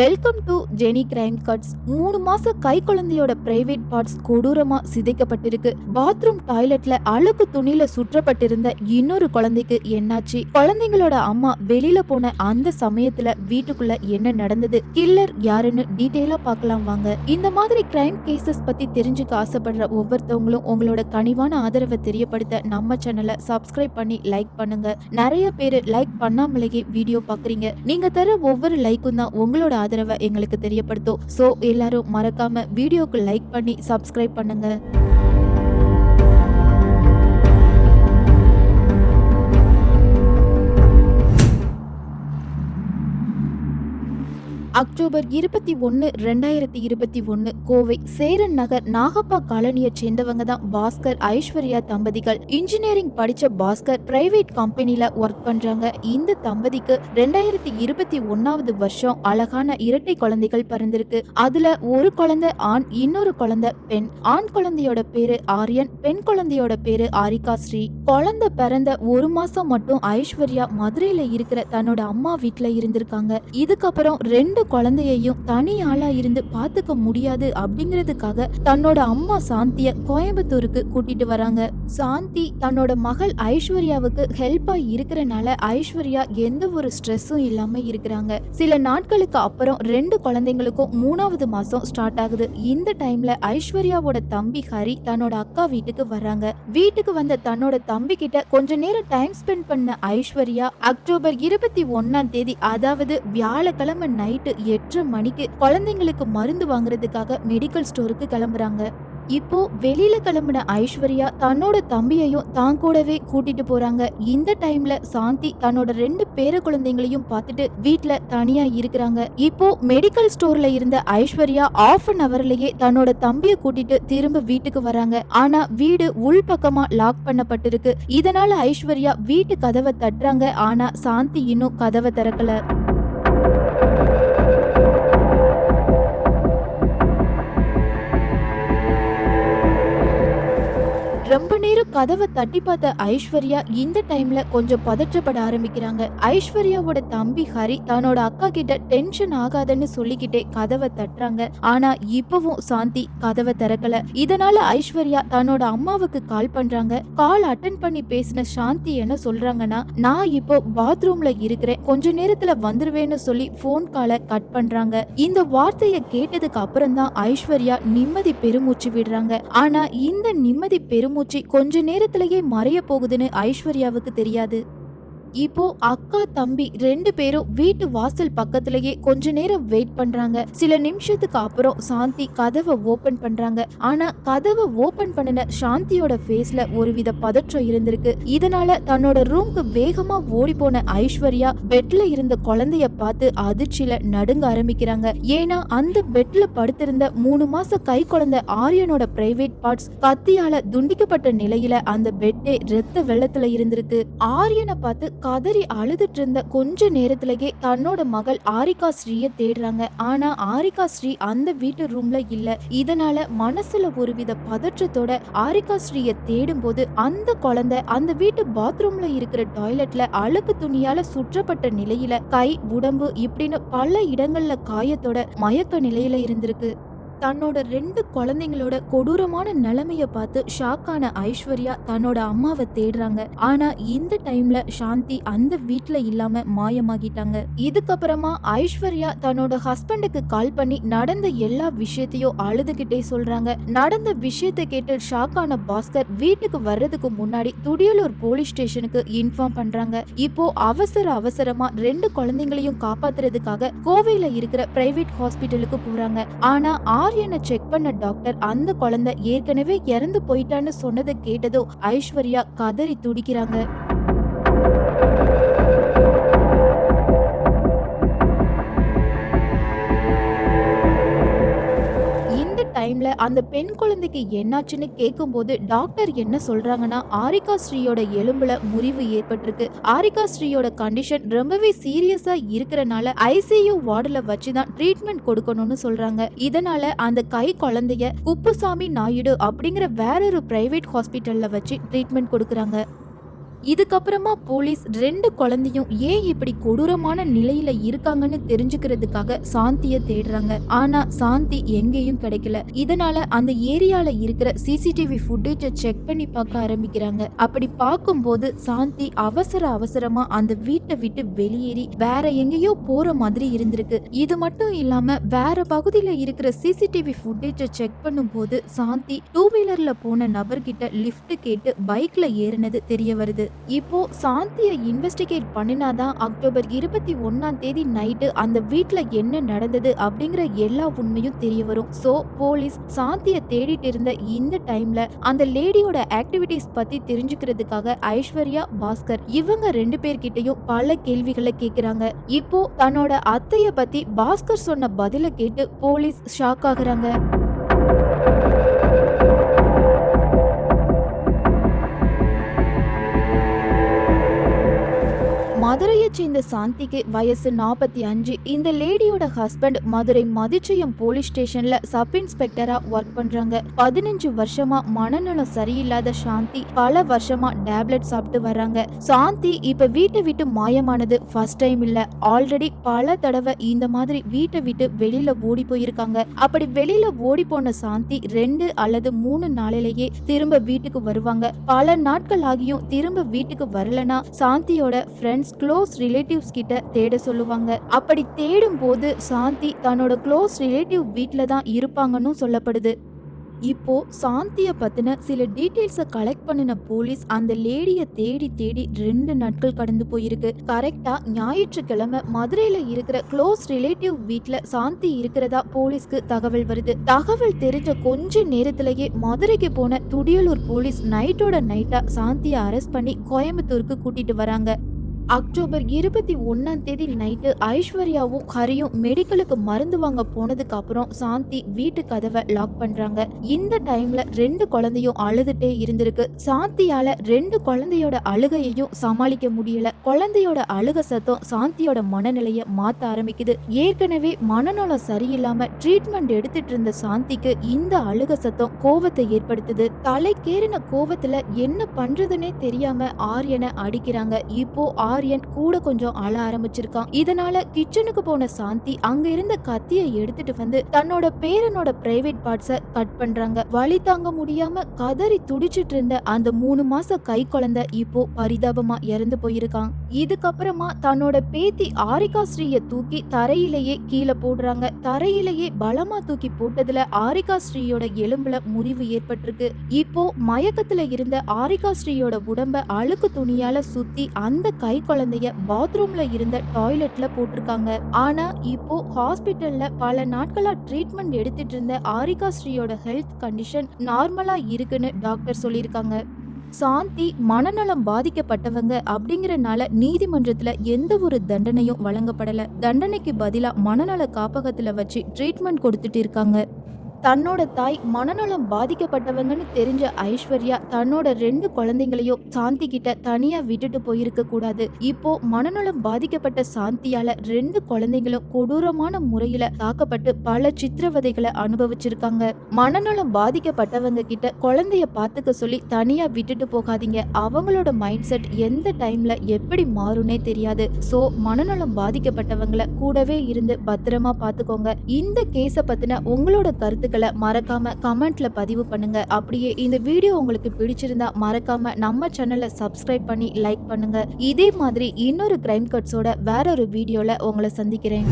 Welcome to Jenny crime cuts மூணு மாச கை குழந்தையோட பிரைவேட் பார்ட்ஸ் கொடூரமா சிதைக்கப்பட்டிருக்கு. பாத்ரூம் டாய்லெட்ல அழுக்கு துணியில சுற்றப்பட்டிருந்த இன்னொரு குழந்தைக்கு என்னாச்சு? குழந்தைங்களோட அம்மா வெளியில போன அந்த சமயத்துல வீட்டுக்குள்ள என்ன நடந்தது? கில்லர் யாருன்னு டீட்டெயிலா பார்க்கலாம் வாங்க. இந்த மாதிரி கிரைம் கேசஸ் பத்தி தெரிஞ்சுக்க ஆசைப்படுற ஒவ்வொருத்தவங்களும் உங்களோட கனிவான ஆதரவை தெரியப்படுத்த நம்ம சேனலை சப்ஸ்கிரைப் பண்ணி லைக் பண்ணுங்க. நிறைய பேர் லைக் பண்ணாமலேயே வீடியோ பாக்குறீங்க நீங்க தர ஒவ்வொரு லைக்கும் தான் உங்களோட ஆதரவை எங்களுக்கு தெரியப்படுத்தும். சோ எல்லாரும் மறக்காம வீடியோக்கு லைக் பண்ணி சப்ஸ்கிரைப் பண்ணுங்க. அக்டோபர் இருபத்தி ஒன்று ரெண்டாயிரத்தி இருபத்தி ஒன்று கோவை சேரன் நகர் நாகப்பா காலனியை சேர்ந்தவங்க தான் பாஸ்கர் ஐஸ்வர்யா தம்பதிகள். இன்ஜினியரிங் படிச்ச பாஸ்கர் பிரைவேட் கம்பெனியில் ஒர்க் பண்றாங்க. இந்த தம்பதிக்கு ரெண்டாயிரத்தி இருபத்தி ஒன்னாவது வருஷம் அழகான இரட்டை குழந்தைகள் பிறந்திருக்கு. அதுல ஒரு குழந்தை ஆண் இன்னொரு குழந்தை பெண். ஆண் குழந்தையோட பேரு ஆரியன் பெண் குழந்தையோட பேரு ஆரிகா ஸ்ரீ. குழந்தை பிறந்த ஒரு மாசம் மட்டும் ஐஸ்வர்யா மதுரையில இருக்கிற தன்னோட அம்மா வீட்டில் இருந்திருக்காங்க. இதுக்கப்புறம் ரெண்டு குழந்தையையும் தனி ஆளா இருந்து பாத்துக்க முடியாது அப்படிங்கிறதுக்காக தன்னோட அம்மா சாந்திய கோயம்புத்தூருக்கு கூட்டிட்டு வராங்க. சாந்தி தன்னோட மகள் ஐஸ்வர்யாவுக்கு ஹெல்ப்பா இருக்கிறனால ஐஸ்வர்யா எந்த ஒரு ஸ்ட்ரெஸ்ஸும் இல்லாம இருக்கிறாங்க. சில நாட்களுக்கு அப்புறம் ரெண்டு குழந்தைங்களுக்கும் மூணாவது மாசம் ஸ்டார்ட் ஆகுது. இந்த டைம்ல ஐஸ்வர்யாவோட தம்பி ஹரி தன்னோட அக்கா வீட்டுக்கு வராங்க. வீட்டுக்கு வந்த தன்னோட தம்பி கிட்ட கொஞ்ச நேரம் டைம் ஸ்பெண்ட் பண்ண ஐஸ்வர்யா அக்டோபர் இருபத்தி ஒன்னாம் தேதி அதாவது வியாழக்கிழமை நைட்டு எட்டரை மணிக்கு குழந்தைங்களுக்கு மருந்து வாங்குறதுக்காக மெடிக்கல் ஸ்டோருக்கு கிளம்புறாங்க. இப்போ வெளியில கிளம்பின ஐஸ்வர்யா தன்னோட தம்பியையும் தான் கூடவே கூட்டிட்டு போறாங்க. இந்த டைம்ல சாந்தி தன்னோட ரெண்டு பேர குழந்தைங்களையும் பார்த்துட்டு வீட்ல தனியா இருக்கிறாங்க. இப்போ மெடிக்கல் ஸ்டோர்ல இருந்த ஐஸ்வர்யா ஆஃப் அன் அவர்லயே தன்னோட தம்பிய கூட்டிட்டு திரும்ப வீட்டுக்கு வராங்க. ஆனா வீடு உள் பக்கமா லாக் பண்ணப்பட்டிருக்கு. இதனால ஐஸ்வர்யா வீட்டு கதவை தட்டுறாங்க. ஆனா சாந்தி இன்னும் கதவை திறக்கல. கதவை தட்டி பார்த்த ஐஸ்வர்யா இந்த டைம்ல கொஞ்சம் பதற்றப்பட ஆரம்பிக்கிறாங்க. ஐஸ்வர்யாவோட தம்பி ஹரி தன்னோட அக்கா கிட்ட டென்ஷன் ஆகாதன்னு சொல்லிக்கிட்டே கதவை தட்டுறாங்க. ஆனா இப்பவும் சாந்தி கதவை திறக்கல. இதனால ஐஸ்வர்யா தன்னோட அம்மாவுக்கு கால் பண்றாங்க. கால் அட்டன் பண்ணி பேசின சாந்தி என்ன சொல்றாங்கன்னா நான் இப்போ பாத்ரூம்ல இருக்கிறேன். கொஞ்ச நேரத்துல வந்துருவேன்னு சொல்லி போன் காலை கட் பண்றாங்க. இந்த வார்த்தையை கேட்டதுக்கு அப்புறம் தான் ஐஸ்வர்யா நிம்மதி பெருமூச்சு விடுறாங்க. ஆனா இந்த நிம்மதி பெருமூச்சு கொஞ்ச நேரத்திலேயே மறைய போகுதுன்னு ஐஸ்வர்யாவுக்கு தெரியாது. இப்போ அக்கா தம்பி ரெண்டு பேரும் வீட்டு வாசல் பக்கத்திலேயே கொஞ்ச நேரம் வெயிட் பண்றாங்க. சில நிமிஷத்துக்கு அப்புறம் சாந்தி கதவை ஓபன் பண்றாங்க. ஆனா கதவை ஓபன் பண்ணின சாந்தியோட ஃபேஸ்ல ஒருவித பதற்றம் இருந்திருக்கு. இதனால தன்னோட ரூம்க்கு வேகமா ஓடி போன ஐஸ்வர்யா பெட்ல இருந்த குழந்தைய பார்த்து அதிர்ச்சியில நடுங்க ஆரம்பிக்கிறாங்க. ஏன்னா அந்த பெட்ல படுத்திருந்த மூணு மாச கை குழந்தை ஆரியனோட பிரைவேட் பார்ட்ஸ் கத்தியால துண்டிக்கப்பட்ட நிலையில அந்த பெட்டே ரத்த வெள்ளத்துல இருந்திருக்கு. ஆரியனை பார்த்து கதறி அழுதுட்டு இருந்த கொஞ்ச நேரத்திலேயே தன்னோட மகள் ஆரிகா ஸ்ரீய தேடுறாங்க. ஆனா ஆரிகா ஸ்ரீ அந்த வீட்டு ரூம்ல இல்ல. இதனால மனசுல ஒருவித பதற்றத்தோட ஆரிகா ஸ்ரீய தேடும் போது அந்த குழந்தை அந்த வீட்டு பாத்ரூம்ல இருக்கிற டாய்லெட்ல அழுக்கு துணியால சுற்றப்பட்ட நிலையில கை உடம்பு இப்படின்னு பல இடங்கள்ல காயத்தோட மயக்க நிலையில இருந்திருக்கு. தன்னோட ரெண்டு குழந்தைங்களோட கொடூரமான நிலைமைய பார்த்து ஷாக்கான ஐஸ்வர்யா தன்னோட அம்மாவை தேடுறாங்க. ஆனா இந்த டைம்ல சாந்தி அந்த வீட்டுல இல்லாம மாயமாகிட்டாங்க. இதுக்கப்புறமா ஐஸ்வர்யா தன்னோட ஹஸ்பண்டுக்கு கால் பண்ணி நடந்த எல்லா விஷயத்தையும் அழுதுகிட்டே சொல்றாங்க. நடந்த விஷயத்தை கேட்டு ஷாக்கான பாஸ்கர் வீட்டுக்கு வர்றதுக்கு முன்னாடி துடியலூர் போலீஸ் ஸ்டேஷனுக்கு இன்ஃபார்ம் பண்றாங்க. இப்போ அவசர அவசரமா ரெண்டு குழந்தைங்களையும் காப்பாத்துறதுக்காக கோவையில இருக்கிற பிரைவேட் ஹாஸ்பிட்டலுக்கு போறாங்க. ஆனா ஆரியனை செக் பண்ண டாக்டர் அந்த குழந்தை ஏற்கனவே இறந்து போயிட்டான்னு சொன்னதை கேட்டதும் ஐஸ்வர்யா கதறி துடிக்கிறாங்க. டைம்ல அந்த பெண் குழந்தைக்கு என்னாச்சுன்னு கேட்கும்போது டாக்டர் என்ன சொல்றாங்கன்னா ஆரிகா ஸ்ரீயோட எலும்புல முறிவு ஏற்பட்டிருக்கு. ஆரிகா ஸ்ரீயோட கண்டிஷன் ரொம்பவே சீரியஸா இருக்கிறனால ஐசியூ வார்டுல வச்சு தான் ட்ரீட்மெண்ட் கொடுக்கணும்னு சொல்றாங்க. இதனால அந்த கை குழந்தைய குப்புசாமி நாயுடு அப்படிங்கிற வேறொரு பிரைவேட் ஹாஸ்பிட்டல்ல வச்சு ட்ரீட்மெண்ட் கொடுக்குறாங்க. இதுக்கப்புறமா போலீஸ் ரெண்டு குழந்தையும் ஏன் இப்படி கொடூரமான நிலையில இருக்காங்கன்னு தெரிஞ்சுக்கிறதுக்காக சாந்திய தேடுறாங்க. ஆனா சாந்தி எங்கேயும் கிடைக்கல. இதனால அந்த ஏரியால இருக்கிற சிசிடிவி ஃபுட்டேஜை செக் பண்ணி பார்க்க ஆரம்பிக்கிறாங்க. அப்படி பார்க்கும்போது சாந்தி அவசர அவசரமா அந்த வீட்டை விட்டு வெளியேறி வேற எங்கேயோ போற மாதிரி இருந்திருக்கு. இது மட்டும் இல்லாம வேற பகுதியில இருக்கிற சிசிடிவி ஃபுட்டேஜை செக் பண்ணும்போது சாந்தி டூ வீலர்ல போன நபர்கிட்ட லிஃப்ட் கேட்டு பைக்ல ஏறினது தெரிய வருது. இப்போ சாந்தியை இன்வெஸ்டிகேட் பண்ணினாதான் அக்டோபர் இருபத்தி ஒன்னாம் தேதி நைட்டு அந்த வீட்டுல என்ன நடந்தது அப்படிங்கிற எல்லா உண்மையும் தெரிய வரும். சோ போலீஸ் சாந்தியை தேடிட்டு இருந்த இந்த டைம்ல அந்த லேடியோட ஆக்டிவிட்டிஸ் பத்தி தெரிஞ்சுக்கிறதுக்காக ஐஸ்வர்யா பாஸ்கர் இவங்க ரெண்டு பேர்கிட்டயும் பல கேள்விகளை கேக்குறாங்க. இப்போ தன்னோட அத்தைய பத்தி பாஸ்கர் சொன்ன பதில கேட்டு போலீஸ் ஷாக் ஆகுறாங்க. மதுரையை சேர்ந்த சாந்திக்கு வயசு நாற்பத்தி அஞ்சு. இந்த லேடியோட ஹஸ்பண்ட் மதுரை மதிச்சயம் போலீஸ் ஸ்டேஷன்ல சப் இன்ஸ்பெக்டரா ஒர்க் பண்றாங்க. பதினஞ்சு வருஷமா மனநலம் சரியில்லாத சாந்தி பல வருஷமா டேப்லெட் சாப்பிட்டு வர்றாங்க. சாந்தி இப்ப வீட்டை விட்டு மாயமானது ஃபர்ஸ்ட் டைம் இல்ல. ஆல்ரெடி பல தடவை இந்த மாதிரி வீட்டை விட்டு வெளியில ஓடி போயிருக்காங்க. அப்படி வெளியில ஓடி போன சாந்தி ரெண்டு அல்லது மூணு நாளிலேயே திரும்ப வீட்டுக்கு வருவாங்க. பல நாட்கள் ஆகியும் திரும்ப வீட்டுக்கு வரலனா சாந்தியோட ஃப்ரெண்ட்ஸ் க்ளோஸ் ரிலேட்டிவ்ஸ் கிட்ட தேட சொல்லுவாங்க. அப்படி தேடும் போது சாந்தி தன்னோட க்ளோஸ் ரிலேட்டிவ் வீட்டில் தான் இருப்பாங்கன்னு சொல்லப்படுது. இப்போ சாந்தியை பற்றின சில டீட்டெயில்ஸை கலெக்ட் பண்ணின போலீஸ் அந்த லேடியை தேடி தேடி ரெண்டு நாட்கள் கடந்து போயிருக்கு. கரெக்டாக ஞாயிற்றுக்கிழமை மதுரையில் இருக்கிற க்ளோஸ் ரிலேட்டிவ் வீட்டில் சாந்தி இருக்கிறதா போலீஸ்க்கு தகவல் வருது. தகவல் தெரிஞ்ச கொஞ்ச நேரத்திலேயே மதுரைக்கு போன துடியலூர் போலீஸ் நைட்டோட நைட்டாக சாந்தியை அரெஸ்ட் பண்ணி கோயம்புத்தூருக்கு கூட்டிட்டு வராங்க. அக்டோபர் இருபத்தி ஒன்னாம் தேதி நைட்டு ஐஸ்வர்யாவும் ஹரியும் மெடிக்கலுக்கு மருந்து வாங்க போனதுக்கு அப்புறம் சாந்தி வீட்டு கதவை லாக் பண்றாங்க. இந்த டைம்ல ரெண்டு குழந்தையும் அழுதுட்டே இருந்திருக்கு. சாந்தியால ரெண்டு குழந்தையோட அழுகையையும் சமாளிக்க முடியல. குழந்தையோட அழுக சத்தம் சாந்தியோட மனநிலைய மாத்த ஆரம்பிக்குது. ஏற்கனவே மனநலம் சரியில்லாம ட்ரீட்மெண்ட் எடுத்துட்டு இருந்த சாந்திக்கு இந்த அழுக சத்தம் கோவத்தை ஏற்படுத்துது. தலைக்கேறின கோவத்துல என்ன பண்றதுன்னே தெரியாம ஆரியனை அடிக்கிறாங்க. இப்போ ஆரியன் கூட கொஞ்சம் அழ ஆரம்பிச்சிருக்கான். இதனால கிச்சனுக்கு போன சாந்தி அங்க இருந்த கத்தியை எடுத்துட்டு வந்து தன்னோட பேரனோட பிரைவேட் பார்ட்ஸ கட் பண்றாங்க. வழி தாங்க முடியாம கதறி துடிச்சிட்டு இருந்த அந்த மூணு மாச கை குழந்தை இப்போ பரிதாபமா இறந்து போயிருக்கான். இதுக்கப்புறமா தன்னோட பேத்தி ஆரிகா ஸ்ரீய தூக்கி தரையிலேயே கீழே போடுறாங்க. தரையிலேயே பலமா தூக்கி போட்டதுல ஆரிகா ஸ்ரீயோட எலும்புல முறிவு ஏற்பட்டிருக்கு. இப்போ மயக்கத்துல இருந்த ஆரிகா ஸ்ரீயோட உடம்ப அழுக்கு துணியால சுத்தி அந்த கை குழந்தைய பாத்ரூம்ல இருந்த டாய்லெட்ல போட்டிருக்காங்க. ஆனா இப்போ ஹாஸ்பிட்டல்ல பல நாட்களா ட்ரீட்மெண்ட் எடுத்துட்டு இருந்த ஆரிகா ஸ்ரீயோட ஹெல்த் கண்டிஷன் நார்மலா இருக்குன்னு டாக்டர் சொல்லியிருக்காங்க. சாந்தி மனநலம் பாதிக்கப்பட்டவங்க அப்படிங்கறனால நீதிமன்றத்துல எந்த ஒரு தண்டனையும் வழங்கப்படல. தண்டனைக்கு பதிலா மனநல காப்பகத்துல வச்சு ட்ரீட்மெண்ட் கொடுத்துட்டு இருக்காங்க. தன்னோட தாய் மனநலம் பாதிக்கப்பட்டவங்கன்னு தெரிஞ்ச ஐஸ்வர்யா தன்னோட ரெண்டு குழந்தைங்களையும் சாந்தி கிட்ட தனியா விட்டுட்டு போயிருக்க கூடாது. இப்போ மனநலம் பாதிக்கப்பட்ட சாந்தியால ரெண்டு குழந்தைங்களும் கொடூரமான முறையில தாக்கப்பட்டு பல சித்திரவதைகளை அனுபவிச்சிருக்காங்க. மனநலம் பாதிக்கப்பட்டவங்க கிட்ட குழந்தைய பாத்துக்க சொல்லி தனியா விட்டுட்டு போகாதீங்க. அவங்களோட மைண்ட் செட் எந்த டைம்ல எப்படி மாறும்னே தெரியாது. சோ மனநலம் பாதிக்கப்பட்டவங்கள கூடவே இருந்து பத்திரமா பாத்துக்கோங்க. இந்த கேஸ பத்தின உங்களோட கருத்து கருத்துக்களை மறக்காம கமெண்ட்ல பதிவு பண்ணுங்க. அப்படியே இந்த வீடியோ உங்களுக்கு பிடிச்சிருந்தா மறக்காம நம்ம சேனலை சப்ஸ்கிரைப் பண்ணி லைக் பண்ணுங்க. இதே மாதிரி இன்னொரு கிரைம் கட்ஸோட வேற ஒரு வீடியோல உங்களை சந்திக்கிறேன்.